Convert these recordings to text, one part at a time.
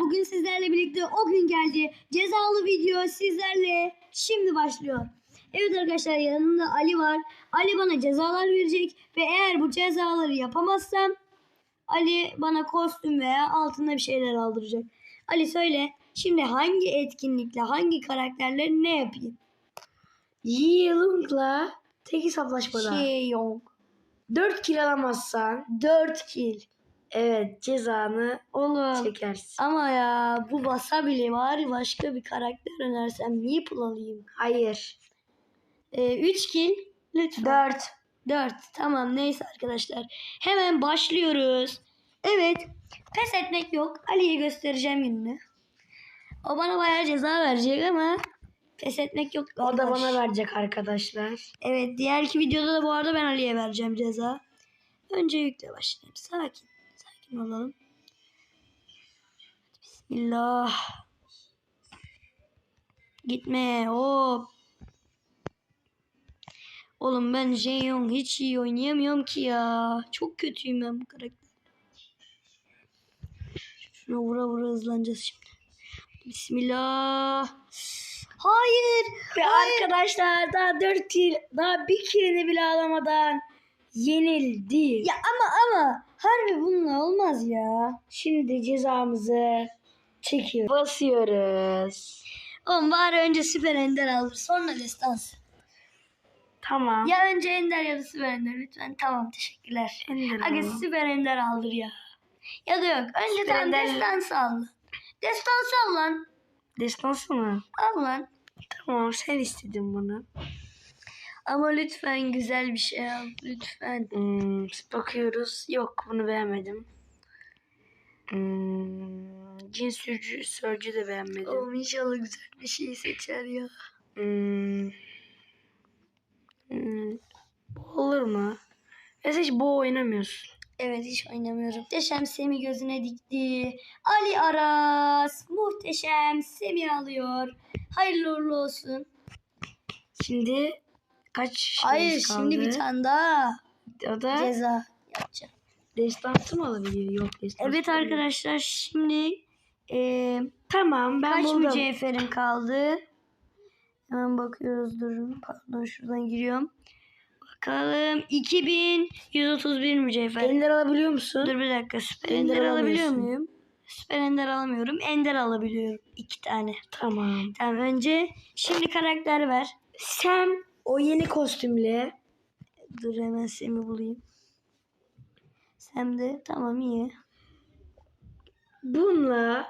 Bugün sizlerle birlikte o gün geldi. Cezalı video sizlerle şimdi başlıyor. Evet arkadaşlar yanımda Ali var. Ali bana cezalar verecek ve eğer bu cezaları yapamazsam Ali bana kostüm veya altında bir şeyler aldıracak. Ali söyle şimdi hangi etkinlikle hangi karakterleri ne yapayım? Yılım'la tek hesaplaşmada. Şey yok. 4 kill alamazsan 4 kill. Evet cezanı Oğlum çekersin. ama ya bu wasabi bari başka bir karakter önersem Meeple alayım. Hayır. 3 kill lütfen. 4. 4. Tamam neyse arkadaşlar. Hemen başlıyoruz. Evet. Pes etmek yok. Ali'ye göstereceğim gününü. O bana bayağı ceza verecek ama pes etmek yok. O da bana verecek arkadaşlar. Evet diğer iki videoda da bu arada ben Ali'ye vereceğim ceza. Önce yükle başlayayım. Sakin. Sakin olalım. Bismillah. Gitme. Hop. Oğlum ben Jeyong hiç iyi oynayamıyorum ki ya. Çok kötüyüm ben bu karakter. Şuna vura vura hızlanacağız şimdi. Bismillah. Hayır. Ve arkadaşlar daha 4 kill daha bir killini bile alamadan yenildi. Ya ama ama harbi bununla olmaz ya. Şimdi cezamızı çekiyoruz. Basıyoruz. Oğlum bari önce süper ender alır sonra destans. Tamam. Ya önce ender ya da süper ender lütfen. Tamam teşekkürler. Ender Aga alalım. süper ender aldır ya. Ya da yok. Önce Süper tamam ender- destans al. Destans al lan. Destansı mı? Al lan. Tamam sen istedin bunu. Ama lütfen güzel bir şey al. Lütfen. Hmm, bakıyoruz. Yok bunu beğenmedim. Hmm, cin sürücü, sörcü de beğenmedim. Oğlum inşallah güzel bir şey seçer ya. Hmm, hmm, bu olur mu? Sen hiç bu oynamıyorsun. Evet hiç oynamıyorum. Muhteşem Semi gözüne dikti. Ali Aras. Muhteşem Semi alıyor. Hayırlı uğurlu olsun. Şimdi kaç Hayır kaldı? şimdi bir tane daha O da ceza yapacağım. destansı mı alabiliyor? Yok destansı. Evet arkadaşlar şimdi eee Tamam ben kaç buldum. mücevherim kaldı? Hemen bakıyoruz durun. Pardon şuradan giriyorum. Bakalım 2131 mücevher. Ender alabiliyor musun? Dur bir dakika süper Ender ender, alabiliyor muyum? Süper ender alamıyorum. Ender alabiliyorum. iki tane. Tamam. Tamam önce şimdi karakter ver. Sen o yeni kostümle Dur hemen Sem'i bulayım. Sem de tamam iyi. bununla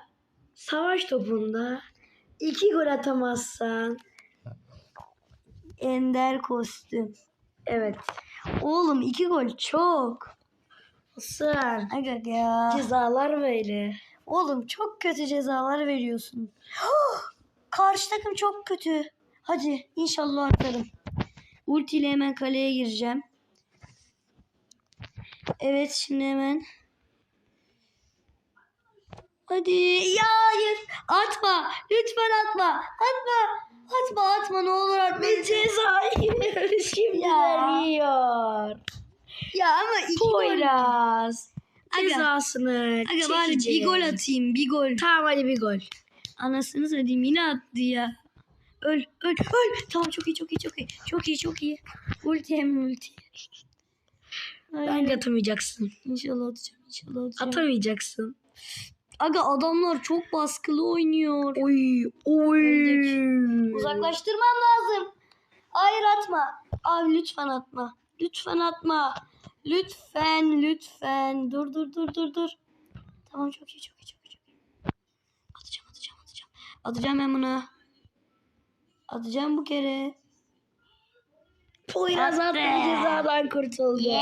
savaş topunda iki gol atamazsan Ender kostüm. evet Oğlum iki gol çok. sen Aga ya. cezalar böyle. Oğlum çok kötü cezalar veriyorsun. Karşı takım çok kötü. Hadi inşallah atarım. Ulti ile hemen kaleye gireceğim. Evet şimdi hemen. Hadi ya hayır atma lütfen atma atma atma atma ne olur atma Ve cezayı şimdi Ya. ya ama iki gol Poyraz Aga. cezasını Aga bari çekecek. bir gol atayım bir gol Tamam hadi bir gol. Anasını satayım yine attı ya. Öl öl öl. Tamam çok iyi çok iyi çok iyi. Çok iyi çok iyi. Ulti hem ulti. Bence atamayacaksın. İnşallah atacağım inşallah atacağım. Atamayacaksın. Aga adamlar çok baskılı oynuyor. Oy oy. Öldük. Uzaklaştırmam lazım. Hayır atma. Abi lütfen atma. Lütfen atma. Lütfen lütfen. Dur dur dur dur dur. Tamam çok iyi çok iyi. Çok iyi. Atacağım atacağım atacağım. Atacağım ben bunu. Atacağım bu kere. Poyraz Attı. attı cezadan kurtuldu.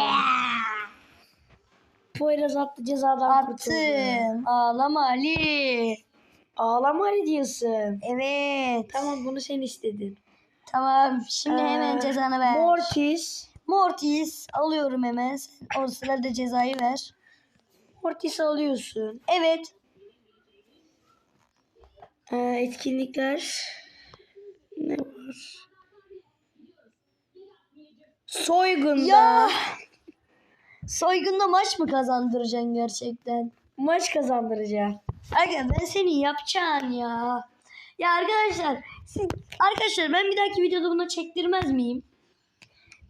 Poyraz attı cezadan kurtuldu. Attım. Ağlama Ali. Ağlama ne diyorsun? Evet. Tamam bunu sen istedin. Tamam. Şimdi hemen Ee, cezanı ver. Mortis. Mortis alıyorum hemen. Sen o sırada cezayı ver. Mortis alıyorsun. Evet. Ee, etkinlikler. Ne var? Soygunda. Ya. Soygunda maç mı kazandıracaksın gerçekten? Maç kazandıracağım. Aga ben senin yapacağın ya. Ya arkadaşlar siz, arkadaşlar ben bir dahaki videoda bunu çektirmez miyim?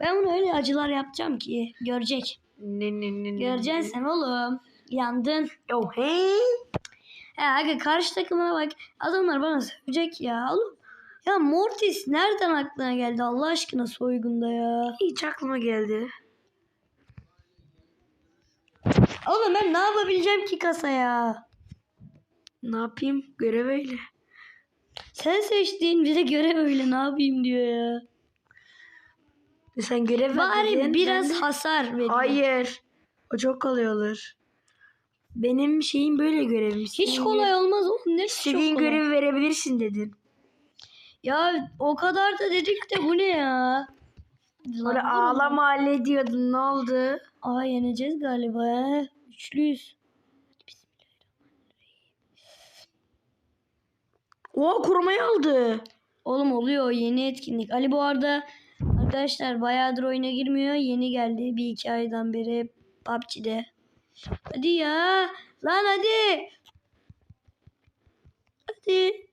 Ben bunu öyle acılar yapacağım ki görecek. Ne ne ne. Göreceksin sen oğlum. Yandın. Yo he. He aga karşı takıma bak. Adamlar bana sövecek ya oğlum. Ya Mortis nereden aklına geldi Allah aşkına soygunda ya. Hiç aklıma geldi. Oğlum ben ne yapabileceğim ki kasaya? Ne yapayım? Görev öyle. Sen seçtiğin bize göre öyle ne yapayım diyor ya. E Sen görev ver Bari dedin, biraz ben hasar verin. Hayır. O çok kolay olur. Benim şeyim böyle görevim. Hiç kolay olmaz oğlum. Ne çok kolay. görevi verebilirsin dedin. Ya o kadar da dedik de bu ne ya? Böyle Lan dur. ağlama hallediyordun. Ne oldu? Aa yeneceğiz galiba he. Üçlüyüz. O korumayı aldı. Oğlum oluyor yeni etkinlik. Ali bu arada arkadaşlar bayağıdır oyuna girmiyor. Yeni geldi bir iki aydan beri PUBG'de. Hadi ya. Lan hadi. Hadi.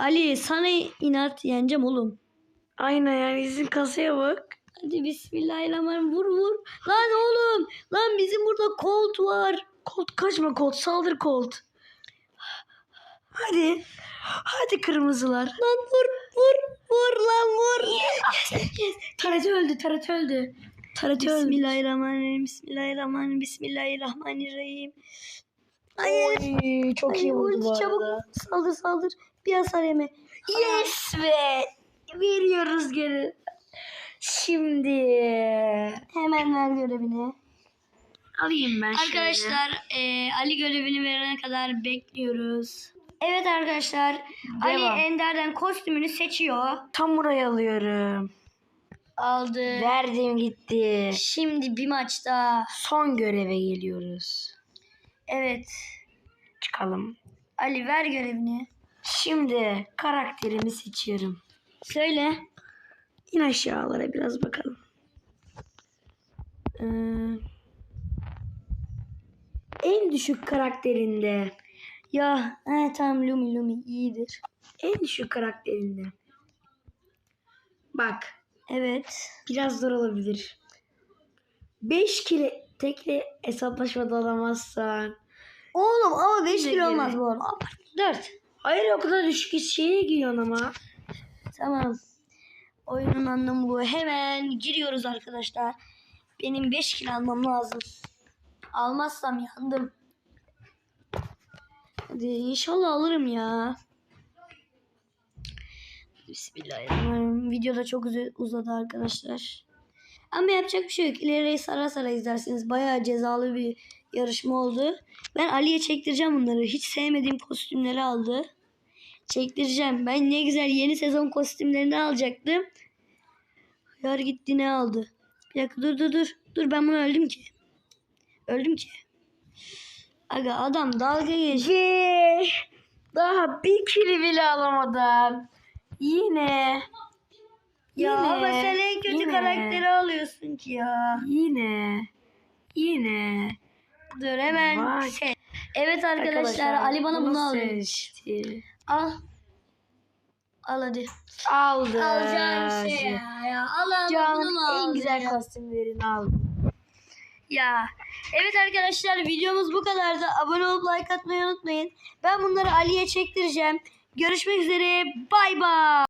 Ali sana inat yeneceğim oğlum. Aynen yani izin kasaya bak. Hadi bismillahirrahmanirrahim vur vur. Lan oğlum. Lan bizim burada Colt var. Colt kaçma Colt saldır Colt. Hadi. Hadi kırmızılar. Lan vur vur vur lan vur. Taret öldü Taret öldü. Taret öldü. Bismillahirrahmanirrahim. Bismillahirrahmanirrahim. Bismillahirrahmanirrahim. Hayır. Oy, çok iyi Ay, vurdu bu çabuk arada. saldır saldır. Bir hasar yeme. Yes be. Veriyoruz geri. Şimdi Hemen ver görevini. alayım ben şöyle. Arkadaşlar e, Ali görevini verene kadar bekliyoruz. Evet arkadaşlar Ali Devam. Ender'den kostümünü seçiyor. Tam buraya alıyorum. Aldı. Verdim gitti. Şimdi bir maçta. Son göreve geliyoruz. Evet. Çıkalım. Ali ver görevini. Şimdi karakterimi seçiyorum. Söyle. İn aşağılara biraz bakalım. Ee, en düşük karakterinde, Ya he, tamam Lumi Lumi iyidir. en düşük karakterinde. Bak, Evet. biraz zor olabilir. 5 kile tekli hesaplaşmada alamazsan. Oğlum ama 5 Bize kilo olmaz bu arada. 4. Hayır o kadar düşük şeye giyiyorsun ama. Tamam. Oyunun anlamı bu. Hemen giriyoruz arkadaşlar. Benim 5 kilo almam lazım. Almazsam yandım. Hadi inşallah alırım ya. Bismillahirrahmanirrahim. Video da çok uza- uzadı arkadaşlar. Ama yapacak bir şey yok. İleriyi sara sara izlersiniz. Bayağı cezalı bir yarışma oldu. Ben Ali'ye çektireceğim bunları. Hiç sevmediğim kostümleri aldı. Çektireceğim. Ben ne güzel yeni sezon kostümlerini alacaktım. Yar gitti ne aldı? Bir dakika dur dur dur. Dur ben bunu öldüm ki. Öldüm ki. Aga adam dalga geç. Ve daha bir kili bile alamadan. Yine. Ya Yine, ama sen en kötü yine. karakteri alıyorsun ki ya. Yine. Yine. Dur hemen Vay. şey. Evet arkadaşlar, Ali bana bunu seçti. Al. Al hadi. Aldı. Alacağın şey ya. ya. Al bunu en güzel kostümlerini aldı. Ya. Evet arkadaşlar videomuz bu kadardı. Abone olup like atmayı unutmayın. Ben bunları Ali'ye çektireceğim. Görüşmek üzere. Bay bay.